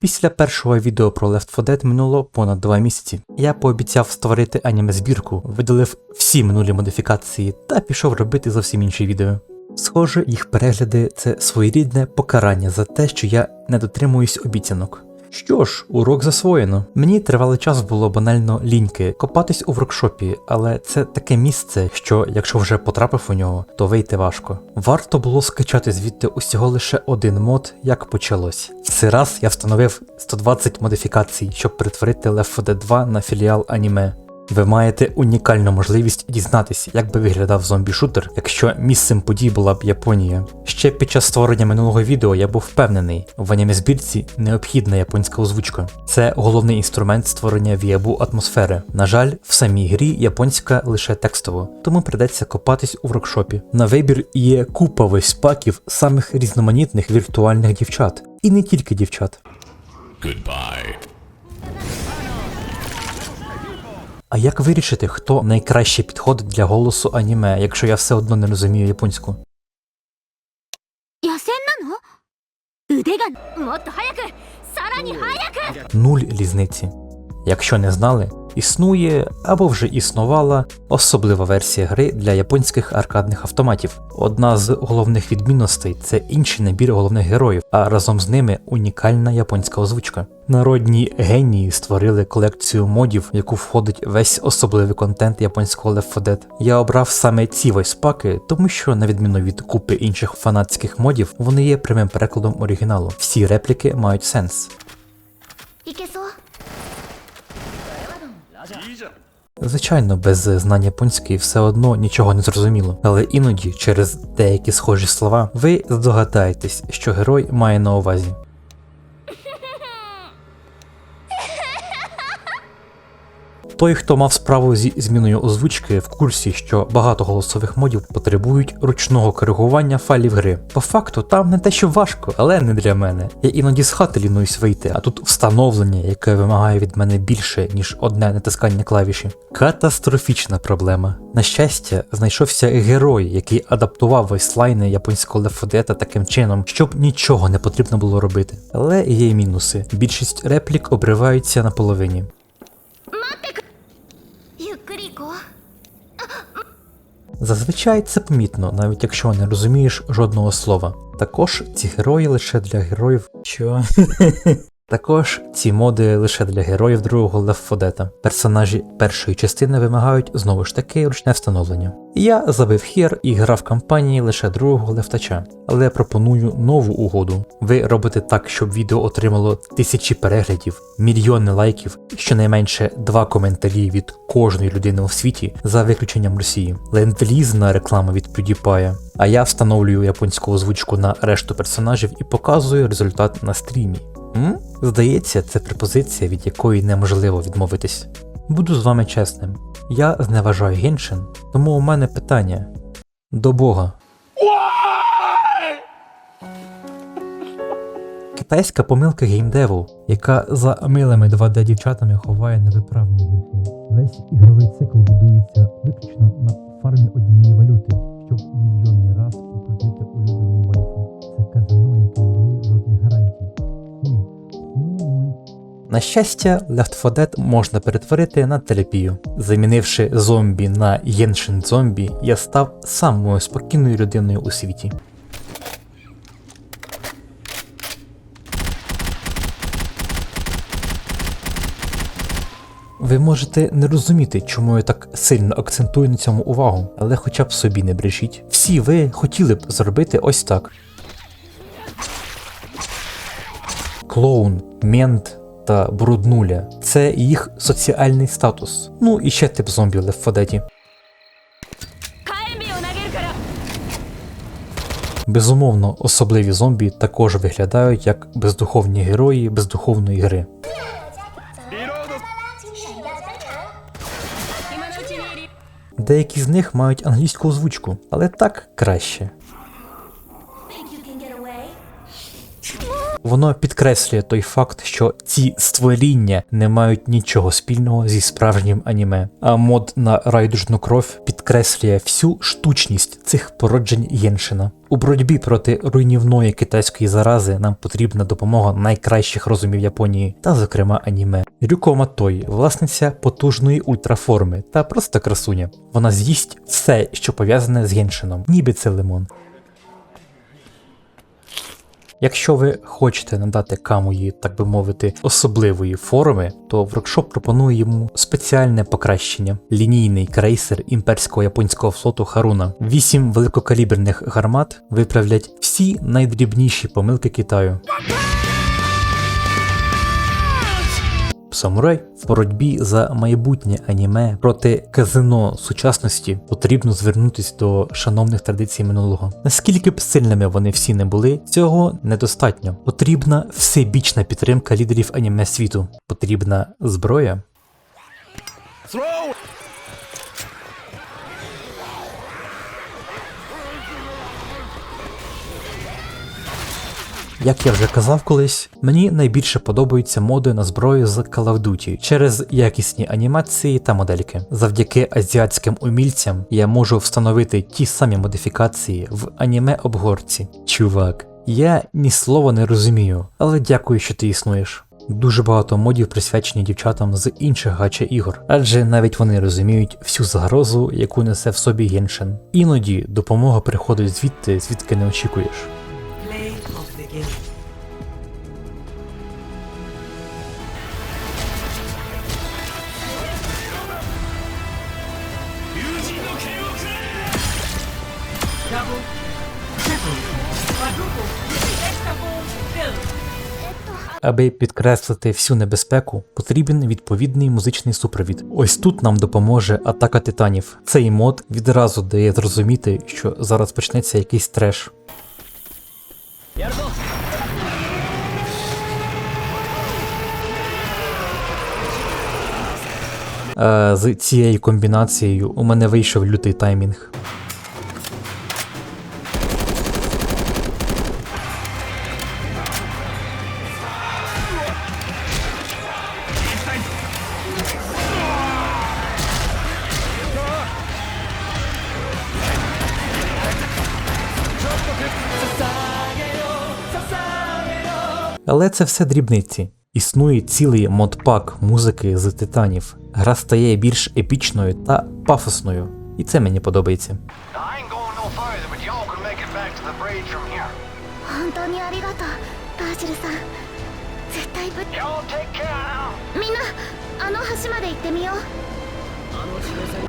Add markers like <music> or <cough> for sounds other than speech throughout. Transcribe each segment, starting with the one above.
Після першого відео про Left 4 Dead минуло понад 2 місяці. Я пообіцяв створити аніме збірку, видалив всі минулі модифікації та пішов робити зовсім інші відео. Схоже, їх перегляди це своєрідне покарання за те, що я не дотримуюсь обіцянок. Що ж, урок засвоєно. Мені тривалий час було банально ліньки копатись у воркшопі, але це таке місце, що якщо вже потрапив у нього, то вийти важко. Варто було скачати звідти усього лише один мод, як почалось. Цей раз я встановив 120 модифікацій, щоб перетворити Left 4 Dead 2 на філіал аніме. Ви маєте унікальну можливість дізнатися, як би виглядав зомбі-шутер, якщо місцем подій була б Японія. Ще під час створення минулого відео я був впевнений, в аніме збірці необхідна японська озвучка. Це головний інструмент створення віабу атмосфери. На жаль, в самій грі японська лише текстово, тому придеться копатись у воркшопі. На вибір є купа вейспаків самих різноманітних віртуальних дівчат, і не тільки дівчат. Goodbye. А як вирішити, хто найкраще підходить для голосу аніме, якщо я все одно не розумію японську? Нуль різниці. Якщо не знали, існує або вже існувала особлива версія гри для японських аркадних автоматів. Одна з головних відмінностей це інший набір головних героїв, а разом з ними унікальна японська озвучка. Народні генії створили колекцію модів, в яку входить весь особливий контент японського Left 4 Dead. Я обрав саме ці войспаки, тому що, на відміну від купи інших фанатських модів, вони є прямим перекладом оригіналу. Всі репліки мають сенс. Звичайно, без знань японської все одно нічого не зрозуміло, але іноді через деякі схожі слова ви здогадаєтесь, що герой має на увазі. Той, хто мав справу зі зміною озвучки, в курсі, що багато голосових модів потребують ручного коригування файлів гри. По факту, там не те, що важко, але не для мене. Я іноді з хати лінуюсь вийти, а тут встановлення, яке вимагає від мене більше, ніж одне натискання клавіші. Катастрофічна проблема. На щастя, знайшовся герой, який адаптував вейслайни японського Left 4 Dead таким чином, щоб нічого не потрібно було робити. Але є мінуси. Більшість реплік обриваються на половині. Зазвичай це помітно, навіть якщо не розумієш жодного слова. Також ці герої лише для героїв. Що? <laughs> Також ці моди лише для героїв другого 4 Персонажі першої частини вимагають знову ж таки ручне встановлення. Я забив хер і грав кампанії лише другого левтача, але пропоную нову угоду. Ви робите так, щоб відео отримало тисячі переглядів, мільйони лайків, щонайменше два коментарі від кожної людини у світі, за виключенням Росії, ленд-ліз на рекламу від PewDiePie, а я встановлюю японську озвучку на решту персонажів і показую результат на стрімі. М? Здається, це пропозиція, від якої неможливо відмовитись. Буду з вами чесним. Я зневажаю Геншин, тому у мене питання до Бога. Китайська помилка геймдеву, яка за милими 2D дівчатами ховає невиправні гріхи. Весь ігровий цикл будується виключно на фармі однієї валюти, щоб мільйонний раз покрутити улюблену вайфу. На щастя, Left 4 Dead можна перетворити на терапію. Замінивши зомбі на єншин зомбі, я став самою спокійною людиною у світі. Ви можете не розуміти, чому я так сильно акцентую на цьому увагу, але хоча б собі не брешіть. Всі ви хотіли б зробити ось так. Клоун, мент та бруднуля це їх соціальний статус. Ну і ще тип зомбі Лефодеті. Безумовно, особливі зомбі також виглядають як бездуховні герої бездуховної гри. Деякі з них мають англійську озвучку, але так краще. Воно підкреслює той факт, що ці створіння не мають нічого спільного зі справжнім аніме, а мод на райдужну кров підкреслює всю штучність цих породжень Єншина. У боротьбі проти руйнівної китайської зарази нам потрібна допомога найкращих розумів Японії, та, зокрема, аніме. Рюко Матой, власниця потужної ультраформи та просто красуня. Вона з'їсть все, що пов'язане з Геншином, ніби це лимон. Якщо ви хочете надати камуї, так би мовити, особливої форми, то воркшоп пропонує йому спеціальне покращення: лінійний крейсер імперського японського флоту Харуна. Вісім великокаліберних гармат виправлять всі найдрібніші помилки Китаю. Самурай в боротьбі за майбутнє аніме проти казино сучасності потрібно звернутися до шановних традицій минулого. Наскільки б сильними вони всі не були, цього недостатньо. Потрібна всебічна підтримка лідерів аніме світу. Потрібна зброя. Як я вже казав колись, мені найбільше подобаються моди на зброю з Call of Duty через якісні анімації та модельки. Завдяки азіатським умільцям я можу встановити ті самі модифікації в аніме обгорці. Чувак, я ні слова не розумію, але дякую, що ти існуєш. Дуже багато модів присвячені дівчатам з інших гача ігор, адже навіть вони розуміють всю загрозу, яку несе в собі Геншин. Іноді допомога приходить звідти, звідки не очікуєш. Аби підкреслити всю небезпеку, потрібен відповідний музичний супровід. Ось тут нам допоможе атака титанів. Цей мод відразу дає зрозуміти, що зараз почнеться якийсь треш. З цією комбінацією у мене вийшов лютий таймінг. Але це все дрібниці. Існує цілий модпак музики з титанів. Гра стає більш епічною та пафосною, і це мені подобається.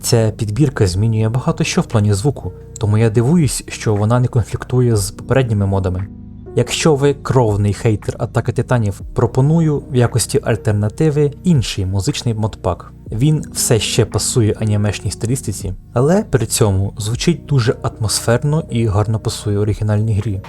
Ця підбірка змінює багато що в плані звуку, тому я дивуюсь, що вона не конфліктує з попередніми модами. Якщо ви кровний хейтер атаки титанів, пропоную в якості альтернативи інший музичний модпак. Він все ще пасує анімешній стилістиці, але при цьому звучить дуже атмосферно і гарно пасує оригінальній грі.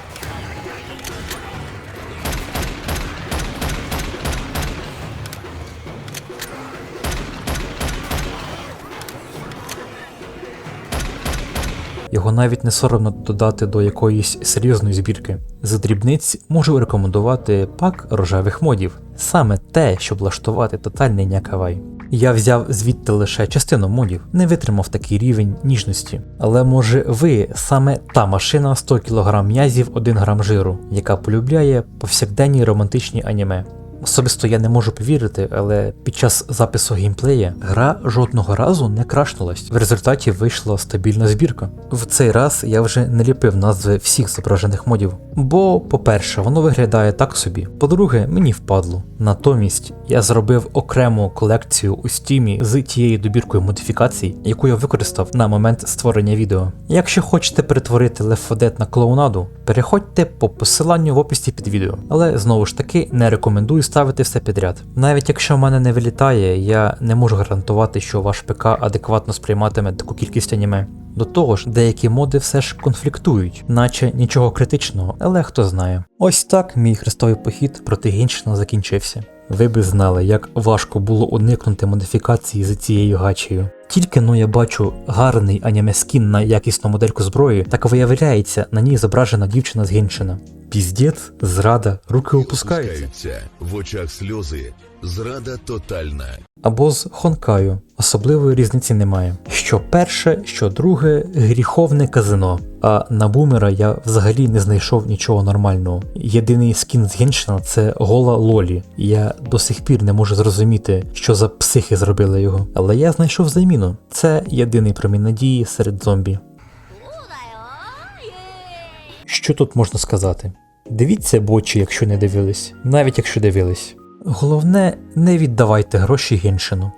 Його навіть не соромно додати до якоїсь серйозної збірки. З дрібниць можу рекомендувати пак рожевих модів, саме те, щоб влаштувати тотальний някавай. Я взяв звідти лише частину модів, не витримав такий рівень ніжності. Але може ви саме та машина 100 кг м'язів 1 грам жиру, яка полюбляє повсякденні романтичні аніме. Особисто я не можу повірити, але під час запису геймплея гра жодного разу не крашнулась. В результаті вийшла стабільна збірка. В цей раз я вже не ліпив назви всіх зображених модів. Бо, по-перше, воно виглядає так собі. По-друге, мені впадло. Натомість я зробив окрему колекцію у стімі з тією добіркою модифікацій, яку я використав на момент створення відео. Якщо хочете перетворити Left 4 Dead на клоунаду, переходьте по посиланню в описі під відео. Але знову ж таки не рекомендую ставити все підряд. Навіть якщо в мене не вилітає, я не можу гарантувати, що ваш ПК адекватно сприйматиме таку кількість аніме. До того ж, деякі моди все ж конфліктують, наче нічого критичного, але хто знає. Ось так мій хрестовий похід проти Гінщина закінчився. Ви би знали, як важко було уникнути модифікації з цією гачею. Тільки но я бачу гарний аніме скін на якісну модельку зброї, так виявляється, на ній зображена дівчина з Гіншина. Піздець, зрада, руки опускаються. Опускаються, в очах сльози, зрада тотальна. Або з Хонкаю. Особливої різниці немає. Що перше, що друге гріховне казино. А на бумера я взагалі не знайшов нічого нормального. Єдиний скін з Геншина це гола Лолі. Я до сих пір не можу зрозуміти, що за психи зробили його. Але я знайшов заміну. Це єдиний промінь надії серед зомбі. Що тут можна сказати? Дивіться бочі, якщо не дивились, навіть якщо дивились. Головне, не віддавайте гроші Геншину.